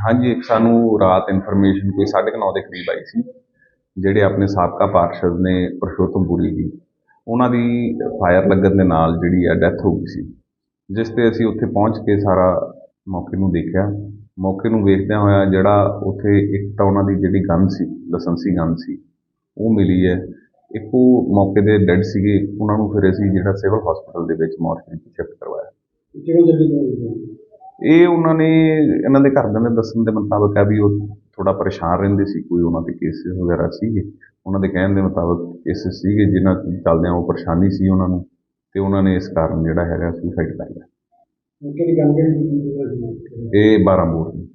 ਹਾਂਜੀ, ਇੱਕ ਸਾਨੂੰ ਰਾਤ ਇਨਫੋਰਮੇਸ਼ਨ ਕੋਈ 9:30 ਦੇ ਕਰੀਬ ਆਈ ਸੀ, ਜਿਹੜੇ ਆਪਣੇ ਸਾਬਕਾ ਪਾਰਸ਼ਦ ਨੇ ਪੁਰਸ਼ੋਤਮ ਪੁਰੀ ਜੀ, ਉਹਨਾਂ ਦੀ ਫਾਇਰ ਲੱਗਣ ਦੇ ਨਾਲ ਜਿਹੜੀ ਆ ਡੈਥ ਹੋ ਗਈ ਸੀ, ਜਿਸ ਤੇ ਅਸੀਂ ਉੱਥੇ ਪਹੁੰਚ ਕੇ ਸਾਰਾ ਮੌਕੇ ਨੂੰ ਦੇਖਿਆ। ਮੌਕੇ ਨੂੰ ਵੇਖਦਿਆਂ ਹੋਇਆ ਜਿਹੜਾ ਉੱਥੇ ਇੱਕ ਤਾਂ ਉਹਨਾਂ ਦੀ ਜਿਹੜੀ ਗਨ ਸੀ, ਲਾਇਸੈਂਸੀ ਗਨ ਸੀ, ਉਹ ਮਿਲੀ ਹੈ। ਇੱਕ ਉਹ ਮੌਕੇ ਦੇ ਡੈੱਡ ਸੀਗੇ, ਉਹਨਾਂ ਨੂੰ ਫਿਰ ਅਸੀਂ ਜਿਹੜਾ ਸਿਵਲ ਹਸਪੀਟਲ ਦੇ ਵਿੱਚ ਮੋਰਚਰੀ 'ਚ ਸ਼ਿਫਟ ਕਰਵਾਇਆ ਕਿਵੇਂ ਜਲਦੀ ਇਹ ਉਹਨਾਂ ਨੇ ਇਹਨਾਂ ਦੇ ਘਰਦਿਆਂ ਦੇ ਦੱਸਣ ਦੇ ਮੁਤਾਬਕ ਹੈ ਵੀ ਉਹ ਥੋੜਾ ਪਰੇਸ਼ਾਨ ਰਹਿੰਦੇ ਸੀ ਕੋਈ ਉਹਨਾਂ ਦੇ ਕੇਸਿਸ ਵਗੈਰਾ ਸੀਗੇ। ਉਹਨਾਂ ਦੇ ਕਹਿਣ ਦੇ ਮੁਤਾਬਕ ਕੇਸਿਸ ਸੀਗੇ ਜਿਨ੍ਹਾਂ ਚੱਲਦਿਆਂ ਉਹ ਪਰੇਸ਼ਾਨੀ ਸੀ ਉਹਨਾਂ ਨੂੰ ਤੇ ਉਹਨਾਂ ਨੇ ਇਸ ਕਾਰਨ ਜਿਹੜਾ ਹੈਗਾ ਸੁਸਾਈਡ ਕਰ ਲਿਆ। ਕਿਹੜੀ ਗੱਲ ਇਹ 12 ਮੋੜ ਦੀ।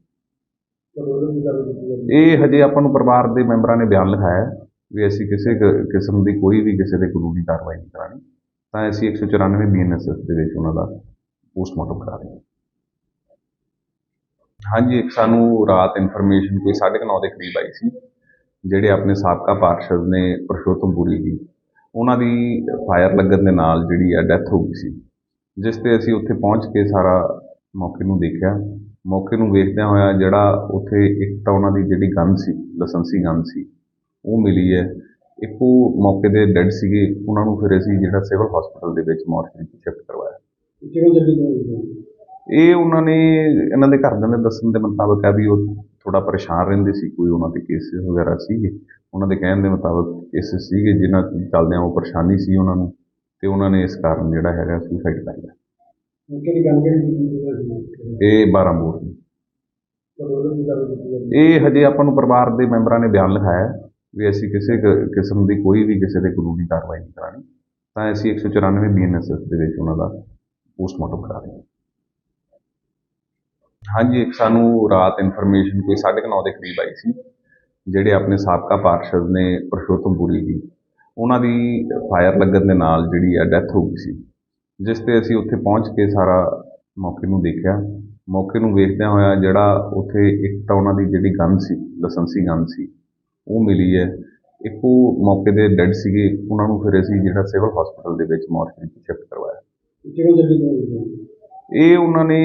ਦੀ ਇਹ ਹਜੇ ਆਪਾਂ ਨੂੰ ਪਰਿਵਾਰ ਦੇ ਮੈਂਬਰਾਂ ਨੇ ਬਿਆਨ ਲਿਖਾਇਆ ਵੀ ਅਸੀਂ ਕਿਸੇ ਕਿਸਮ ਦੀ ਕੋਈ ਵੀ ਕਿਸੇ ਤੇ ਕਾਨੂੰਨੀ ਕਾਰਵਾਈ ਨਹੀਂ ਕਰਾਣੀ ਤਾਂ ਅਸੀਂ 194 ਬੀਐਨਐਸਐਸ ਦੇ ਵਿੱਚ ਉਹਨਾਂ ਦਾ ਪੋਸਟਮਾਰਟਮ ਕਰਾ ਰਹੇ ਹਾਂ। ਹਾਂਜੀ, ਇੱਕ ਸਾਨੂੰ ਰਾਤ ਇਨਫੋਰਮੇਸ਼ਨ ਕੋਈ 9:30 ਦੇ ਕਰੀਬ ਆਈ ਸੀ, ਜਿਹੜੇ ਆਪਣੇ ਸਾਬਕਾ ਪਾਰਸ਼ਦ ਨੇ ਪੁਰਸ਼ੋਤਮ ਪੁਰੀ ਜੀ ਉਹਨਾਂ ਦੀ ਫਾਇਰ ਲੱਗਣ ਦੇ ਨਾਲ ਜਿਹੜੀ ਆ ਡੈਥ ਹੋ ਗਈ ਸੀ। ਜਿਸ ਤੇ ਅਸੀਂ ਉੱਥੇ ਪਹੁੰਚ ਕੇ ਸਾਰਾ ਮੌਕੇ ਨੂੰ ਦੇਖਿਆ। ਮੌਕੇ ਨੂੰ ਵੇਖਦਿਆਂ ਹੋਇਆ ਜਿਹੜਾ ਉੱਥੇ ਇੱਕ ਤਾਂ ਉਹਨਾਂ ਦੀ ਜਿਹੜੀ ਗਨ ਸੀ, ਲਾਇਸੈਂਸੀ ਗਨ ਸੀ, ਉਹ ਮਿਲੀ ਹੈ। ਇੱਕ ਉਹ ਮੌਕੇ ਦੇ ਡੈੱਡ ਸੀਗੇ, ਉਹਨਾਂ ਨੂੰ ਫਿਰ ਅਸੀਂ ਜਿਹੜਾ ਸਿਵਲ ਹਸਪੀਟਲ ਦੇ ਵਿੱਚ ਮੋਰਚਰੀ 'ਚ ਸ਼ਿਫਟ ਕਰਵਾਇਆ। ਕਿਵੇਂ ਜਲਦੀ ਇਹ ਉਹਨਾਂ ਨੇ ਇਹਨਾਂ ਦੇ ਘਰਦਿਆਂ ਦੇ ਦੱਸਣ ਦੇ ਮੁਤਾਬਕ ਹੈ ਵੀ ਉਹ ਥੋੜਾ ਪਰੇਸ਼ਾਨ ਰਹਿੰਦੇ ਸੀ ਕੋਈ ਉਹਨਾਂ ਦੇ ਕੇਸਿਸ ਵਗੈਰਾ ਸੀਗੇ। ਉਹਨਾਂ ਦੇ ਕਹਿਣ ਦੇ ਮੁਤਾਬਕ ਕੇਸਿਸ ਸੀਗੇ ਜਿਨ੍ਹਾਂ ਚੱਲਦਿਆਂ ਉਹ ਪਰੇਸ਼ਾਨੀ ਸੀ ਉਹਨਾਂ ਨੂੰ ਤੇ ਉਹਨਾਂ ਨੇ ਇਸ ਕਾਰਨ ਜਿਹੜਾ ਹੈਗਾ ਸੁਸਾਈਡ ਕਰ ਲਿਆ। ਇਹ 12 ਮੋੜ ਦੀ ਦੀ। ਇਹ ਹਜੇ ਆਪਾਂ ਨੂੰ ਪਰਿਵਾਰ ਦੇ ਮੈਂਬਰਾਂ ਨੇ ਬਿਆਨ ਲਿਖਾਇਆ ਵੀ ਅਸੀਂ ਕਿਸੇ ਕਿਸਮ ਦੀ ਕੋਈ ਵੀ ਕਿਸੇ ਤੇ ਕਾਨੂੰਨੀ ਕਾਰਵਾਈ ਨਹੀਂ ਕਰਾਣੀ ਤਾਂ ਅਸੀਂ 194 ਬੀਐਨਐਸਐਸ ਦੇ ਵਿੱਚ ਉਹਨਾਂ ਦਾ ਪੋਸਟਮਾਰਟਮ ਕਰਾ ਰਹੇ ਹਾਂ। ਹਾਂਜੀ, ਇੱਕ ਸਾਨੂੰ ਰਾਤ ਇਨਫੋਰਮੇਸ਼ਨ ਕੋਈ 9:30 ਦੇ ਕਰੀਬ ਆਈ ਸੀ, ਜਿਹੜੇ ਆਪਣੇ ਸਾਬਕਾ ਪਾਰਸ਼ਦ ਨੇ ਪੁਰਸ਼ੋਤਮ ਪੁਰੀ ਜੀ, ਉਹਨਾਂ ਦੀ ਫਾਇਰ ਲੱਗਣ ਦੇ ਨਾਲ ਜਿਹੜੀ ਆ ਡੈਥ ਹੋ ਗਈ ਸੀ, ਜਿਸ ਤੇ ਅਸੀਂ ਉੱਥੇ ਪਹੁੰਚ ਕੇ ਸਾਰਾ ਮੌਕੇ ਨੂੰ ਦੇਖਿਆ। ਮੌਕੇ ਨੂੰ ਵੇਖਦਿਆਂ ਹੋਇਆ ਜਿਹੜਾ ਉੱਥੇ ਇੱਕ ਤਾਂ ਉਹਨਾਂ ਦੀ ਜਿਹੜੀ ਗਨ ਸੀ, ਲਾਇਸੈਂਸੀ ਗਨ ਸੀ, ਉਹ ਮਿਲੀ ਹੈ। ਇੱਕ ਉਹ ਮੌਕੇ ਦੇ ਡੈੱਡ ਸੀਗੇ, ਉਹਨਾਂ ਨੂੰ ਫਿਰ ਅਸੀਂ ਜਿਹੜਾ ਸਿਵਲ ਹਸਪੀਟਲ ਦੇ ਵਿੱਚ ਮੋਰਚਰੀ 'ਚ ਸ਼ਿਫਟ ਕਰਵਾਇਆ। ਕਿਵੇਂ ਜਲਦੀ ਇਹ ਉਹਨਾਂ ਨੇ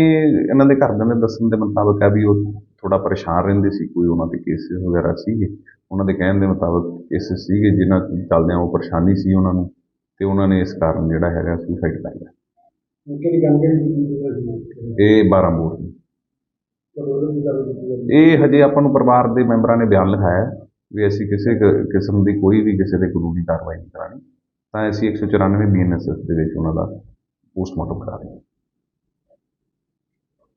ਇਹਨਾਂ ਦੇ ਘਰਦਿਆਂ ਦੇ ਦੱਸਣ ਦੇ ਮੁਤਾਬਕ ਹੈ ਵੀ ਉਹ ਥੋੜਾ ਪਰੇਸ਼ਾਨ ਰਹਿੰਦੇ ਸੀ ਕੋਈ ਉਹਨਾਂ ਦੇ ਕੇਸਿਸ ਵਗੈਰਾ ਸੀਗੇ। ਉਹਨਾਂ ਦੇ ਕਹਿਣ ਦੇ ਮੁਤਾਬਕ ਕੇਸਿਸ ਸੀਗੇ ਜਿਨ੍ਹਾਂ ਚੱਲਦਿਆਂ ਉਹ ਪਰੇਸ਼ਾਨੀ ਸੀ ਉਹਨਾਂ ਨੂੰ ਤੇ ਉਹਨਾਂ ਨੇ ਇਸ ਕਾਰਨ ਜਿਹੜਾ ਹੈਗਾ ਸੁਸਾਈਡ ਕਰ ਲਿਆ। ਕਿਹੜੀ ਗੱਲ ਇਹ 12 ਮੋੜ ਦੀ। ਦੀ ਇਹ ਹਜੇ ਆਪਾਂ ਨੂੰ ਪਰਿਵਾਰ ਦੇ ਮੈਂਬਰਾਂ ਨੇ ਬਿਆਨ ਲਿਖਾਇਆ ਵੀ ਅਸੀਂ ਕਿਸੇ ਕਿਸਮ ਦੀ ਕੋਈ ਵੀ ਕਿਸੇ ਤੇ ਕਾਨੂੰਨੀ ਕਾਰਵਾਈ ਨਹੀਂ ਕਰਾਣੀ। ਤਾਂ ਅਸੀਂ 194 ਬੀਐਨਐਸਐਸ ਦੇ ਵਿੱਚ ਉਹਨਾਂ ਦਾ ਪੋਸਟਮਾਰਟਮ ਕਰਾ ਰਹੇ ਹਾਂ।